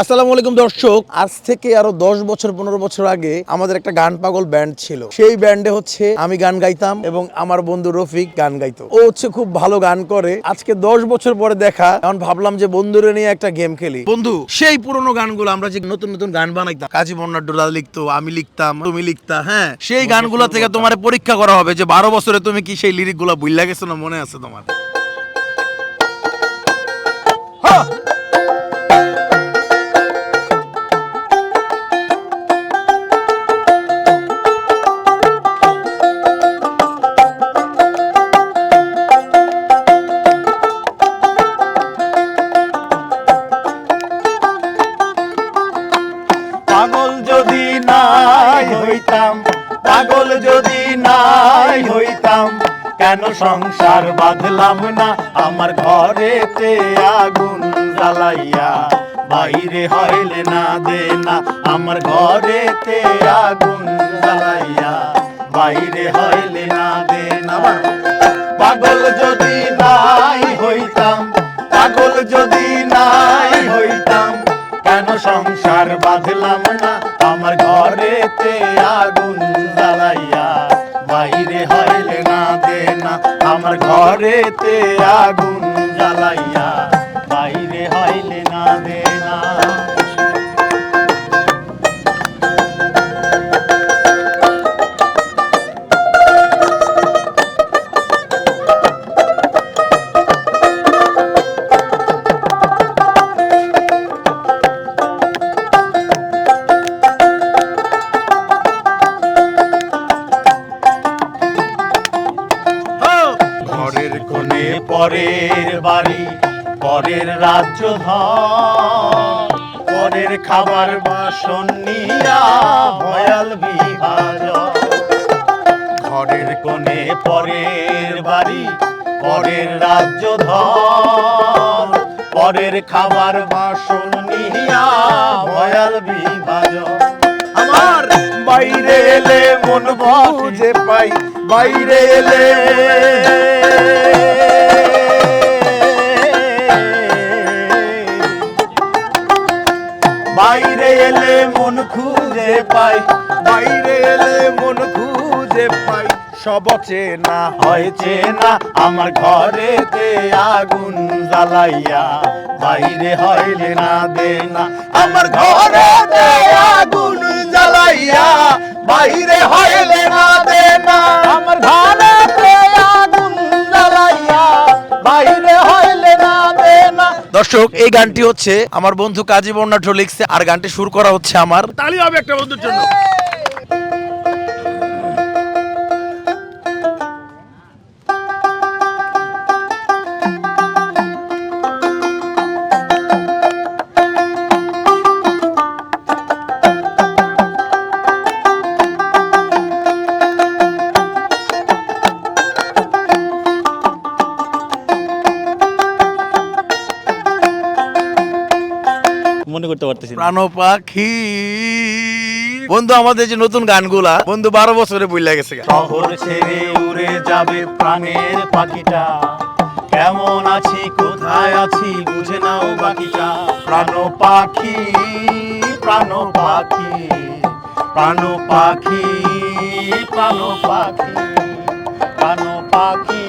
আসসালামু আলাইকুম দর্শক। আজ থেকে আরও দশ বছর, পনেরো বছর আগে আমাদের একটা গান পাগল ব্যান্ড ছিল। সেই ব্যান্ডে হচ্ছে আমি গান গাইতাম এবং আমার বন্ধু রফিক গান গাইতো। ও হচ্ছে খুব ভালো গান করে। আজকে দশ বছর পরে দেখা, এখন ভাবলাম যে বন্ধুরে নিয়ে একটা গেম খেলি। বন্ধু, সেই পুরোনো গানগুলো আমরা যে নতুন নতুন গান বানাইতাম, কাজী বন্যার ডোলা লিখতো, আমি লিখতাম, তুমি লিখতা হ্যাঁ? সেই গানগুলো থেকে তোমার পরীক্ষা করা হবে যে বারো বছরে তুমি কি সেই লিরিকগুলা বুঝলা গেছো না মনে আছে তোমার? সংসার বাঁধলাম না, আমার ঘরেতে আগুন জ্বালাইয়া। বাইরে হইলে না দে না আমার ঘরেতে আগুন জ্বালাইয়া। বাইরে হইলে না দে না পাগল যদি নাই হইতাম, পাগল যদি নাই হইতাম, কেন সংসার বাঁধলাম না, আমার ঘরেতে আগুন জ্বালাইয়া? বাইরে হইলে না দে না আমার ঘরেতে আগুন জ্বালাইয়া বাইরে হইলে না দে না পরের বাড়ি, পরের রাজ্য পরের খাবার বাসন নিয়া ভয়াল বিভাজন। ঘরের কোণে পরের বাড়ি, পরের রাজ্য পরের খাবার বাসন নিয়া ভয়াল বিভাজন। আমার বাইরে এলে মন বুঝে পাই, বাইরে এলে বাইরে এলে মন খুঁজে পাই, বাইরে এলে মন খুঁজে পাই। সব চেনা হয়েছে না আমার ঘরেতে আগুন জ্বালাইয়া। বাইরে হইলে না দে না আমার ঘরেতে আগুন জ্বালাইয়া। বাইরে হইলে না দে না আমার ঘরেতে আগুন জ্বালাইয়া। বাইরে না দর্শক, এই গানটি হচ্ছে আমার বন্ধু কাজী বর্ণাঢ্য লিখছে, আর গানটি শুরু করা হচ্ছে আমার। তালি হবে একটা বন্ধুর জন্য। প্রাণ পাখি। বন্ধু, আমাদের যে নতুন গানগুলা, বন্ধু, বারো বছরে বই গেছে শহর ছেড়ে উড়ে যাবে প্রাণের পাখিটা। কেমন আছি, কোথায় আছি, বুঝে নাও বাকিটা। প্রাণ পাখি প্রাণ পাখি প্রাণ পাখি প্রাণ পাখি প্রাণ পাখি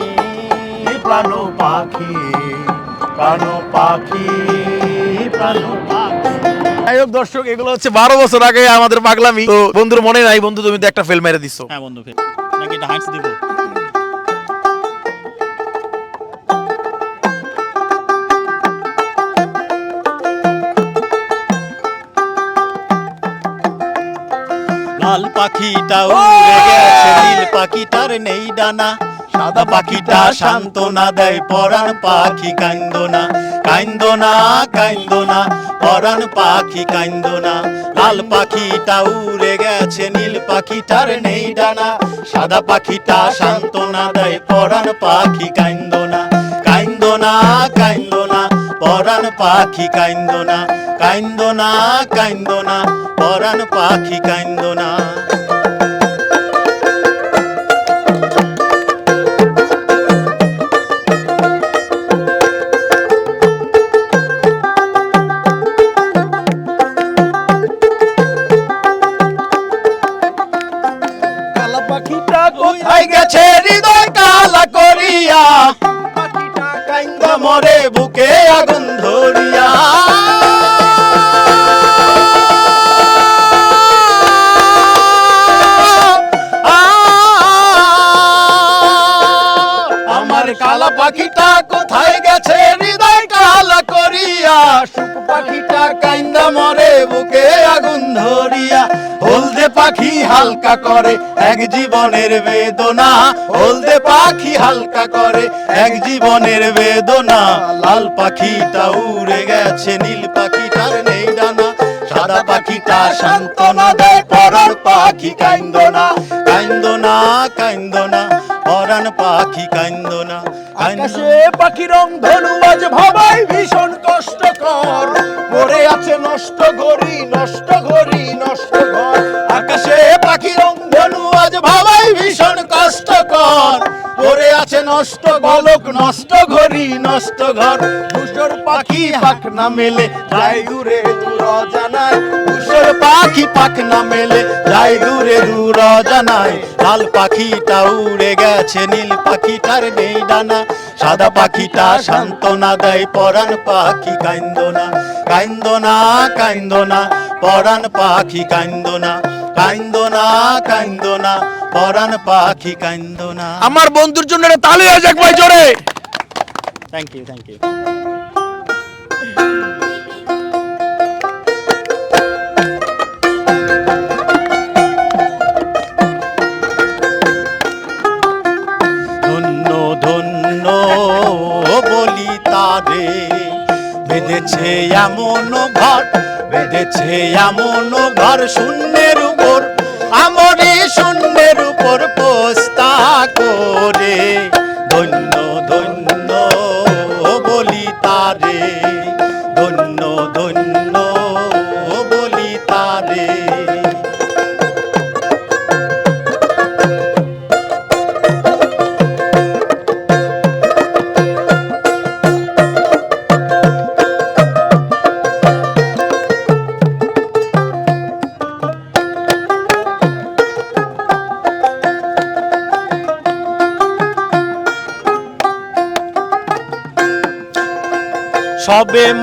প্রাণ পাখি প্রাণ পাখি, প্রাণ দর্শক, এগুলো হচ্ছে বারো বছর আগে আমাদের পাগলামি। তো বন্ধুর মনে নাই, বন্ধু, তুমি তো একটা ফেল মেরে দিছো। হ্যাঁ বন্ধু নাকি এটা হাঁটস দিব? লাল পাখিটা উড়ে গেছে, নীল পাখিটার নেই ডানা। সাদা পাখিটা সান্ত্বনা দেয়, পরাণ পাখি কান্দনা কান্দনা কান্দনা পরাণ পাখি কান্দনা লাল পাখিটা উড়ে গেছে, নীল পাখিটার নেই ডানা। সাদা পাখিটা সান্ত্বনা দেয়, পরাণ পাখি কান্দনা কান্দনা কান্দনা পরাণ পাখি কান্দনা কান্দনা কান্দনা পরাণ পাখি কান্দনা হৃদয় কালা করিয়া মরে বুকে আগুন ধরিয়া। আমার কালা পাখিটা কোথায় গেছে? হৃদয় কালা করিয়া, সুখ পাখিটা মরে পাখি হালকা করে, এক জীবনের বেদনা। হলদে পাখি হালকা করে, এক জীবনের বেদনা। লাল পাখিটা উড়ে গেছে, নীল পাখিটার নেই ডানা। সাদা পাখিটা সান্ত্বনা দেয় পরার পাখি কাইন্দনা। কাইন্দনা কাইন্দনা, পরাণ পাখি কাইন্দনা। আকাশে পাখি রং ধনু, আজ ভাবাই ভীষণ কষ্টকর। পড়ে আছে নষ্ট ঘড়ি নষ্ট ঘড়ি, নষ্ট ঘর। আছে নষ্ট বালক নষ্ট ঘড়ি, নষ্ট ঘর। ধূসর পাখি পাখ না মেলে যায় দূরে দূর জানায় ধূসর পাখি পাখ না মেলে যায় দূরে দূর জানায় লাল পাখিটা উড়ে গেছে, নীল পাখিটার নেই ডানা। সাদা পাখিটা সান্ত্বনা দেয়, পরাণ পাখি কাইন্দনা। কাইন্দনা কাইন্দনা, পরাণ পাখি কাইন্দনা। কাইন্দনা কাইন্দনা পরাণ পাখি কাইন্দনা। আমার বন্ধুর জন্য একটা তালি হয়ে যাক ভাই জোরে। থ্যাংক ইউ থ্যাংক ইউ তারে। বেঁধেছে এমন ঘর বেঁধেছে এমন ঘর শূন্যের আমরে শূন্যের উপর পোস্তা করে।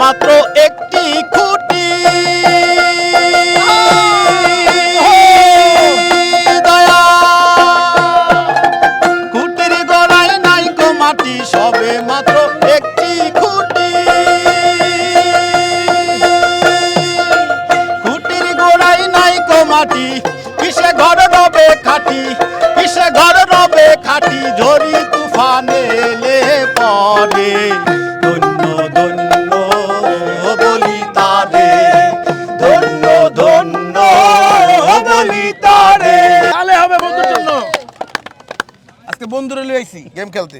মাত্র کھیلتے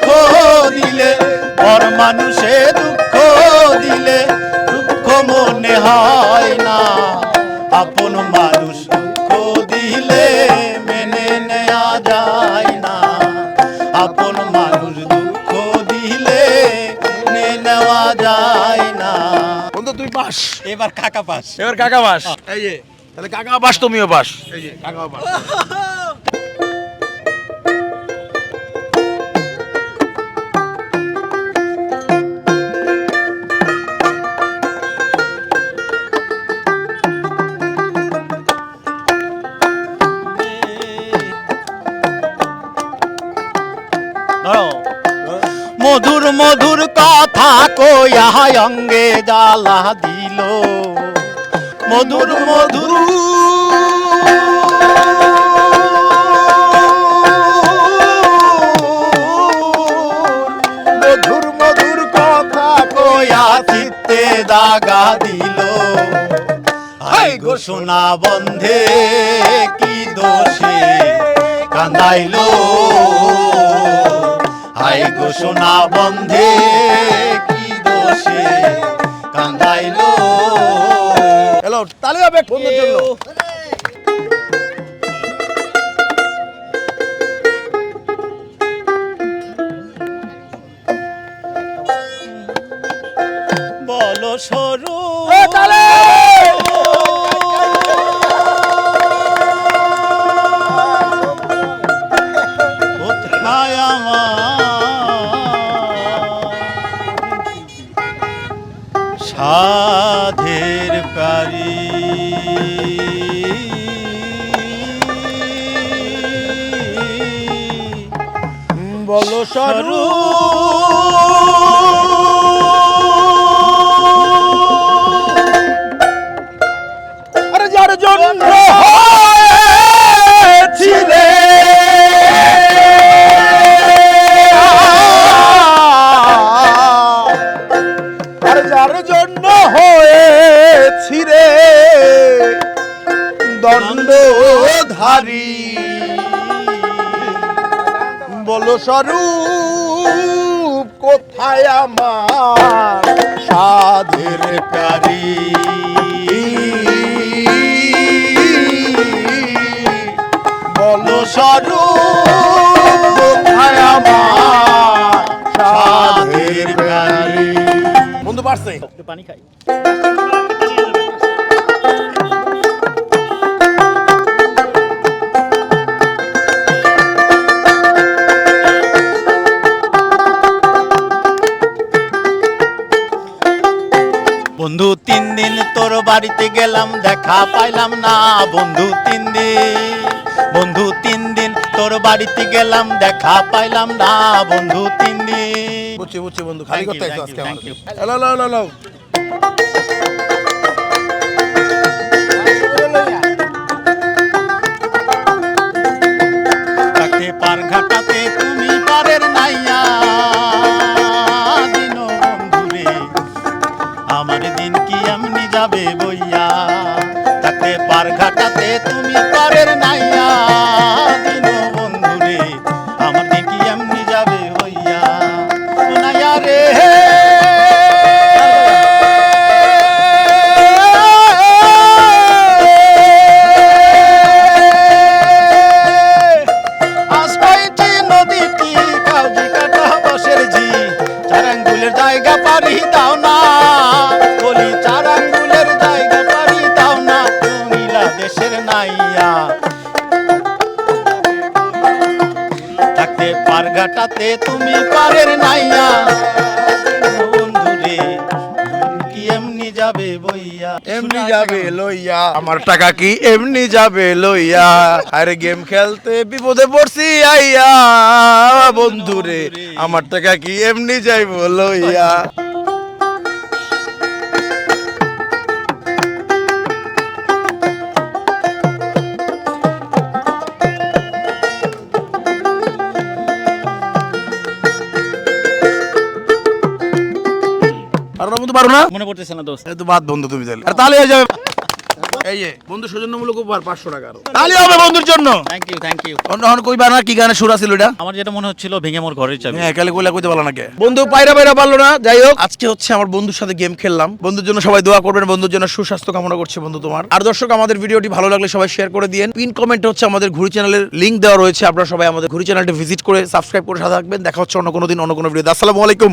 দিলে পর মানুষে দুঃখ দিলে দুঃখ মনে হয় না। আপন মানুষ দুঃখ দিলে মেনে নেওয়া যায় না। আপন মানুষ দুঃখ দিলে মেনে নেওয়া যায় না। বন্ধু তুই পাস এবার কাকা পাস এবার কাকা বাস। এই যে তাহলে কাকা পাস তুমিও বাস। এই যে কাকা বাস। মধুর মধুর কথা কইয়া অঙ্গে জ্বালা দিল। মধুর মধুর মধুর মধুর কথা কয়া চিত্তে দাগা দিল। হাই গো বন্ধে, কি দোষে কান্দাইলো। হাই গো সোনা বন্ধে কি দোষে কান্দাইলো হ্যালো তালে হবে বন্ধুর জন্য। বলো সরু সাধের পারি বল স্বরূপ সাধের পারি বন্ধু পারছে পানি খাই। বন্ধু তিন দিন তোর বাড়িতে গেলাম দেখা পাইলাম না। বন্ধু তিন দিন বন্ধু তিন দিন তোর বাড়িতে গেলাম দেখা পাইলাম না। বন্ধু তিন দিন। বুঝছি বুঝছি বন্ধু খালি করতে আজকে. হ্যালো হ্যালো হ্যালো পার ঘাটাতে তুমি পারঘাটাতে তুমি পারের নাইয়া। বন্ধুরে কি এমনি যাবে বইয়া? এমনি যাবে লইয়া। আমার টাকা কি এমনি যাবে লইয়া? আরে গেম খেলতে বিপদে পড়ছি আইয়া। বন্ধুরে আমার টাকা কি এমনি যাইব লইয়া? পারো না? মনে পড়তেছে না দোস্ত। তো বাদ বন্ধু তুমি তাহলে। আর তাহলে হয়ে যাবে। এই যে বন্ধু সৌজন্যমূলক উপহার পাঁচশো টাকা আরও। তাহলে হবে বন্ধুর জন্য। থ্যাংক ইউ থ্যাংক ইউ অন্য অন্য কইবা না কি গানে সুর আছিল এটা? আমার যেটা মনে হচ্ছিল ভেঙে মোর ঘরের চাবি। হ্যাঁ কালে কইলা কইতে পারল না কে? বন্ধু পায়রা পায়রা পারল না যাই হোক। আজকে হচ্ছে আমার বন্ধুর সাথে গেম খেললাম। বন্ধুর জন্য সবাই দোয়া করবেন বন্ধুর জন্য সুস্বাস্থ্য কামনা করছে বন্ধু তোমার। আর দর্শক আমাদের ভিডিওটি ভালো লাগলে সবাই শেয়ার করে দিন পিন কমেন্টে হচ্ছে আমাদের ঘুরি চ্যানেলের লিংক দেওয়া রয়েছে। আপনারা সবাই আমাদের ঘুরি চ্যানেলটি ভিজিট করে সাবস্ক্রাইব করে সাথে থাকবেন। দেখা হচ্ছে অন্য কোনো দিন অন্য কোনো ভিডিও আসসালামু আলাইকুম।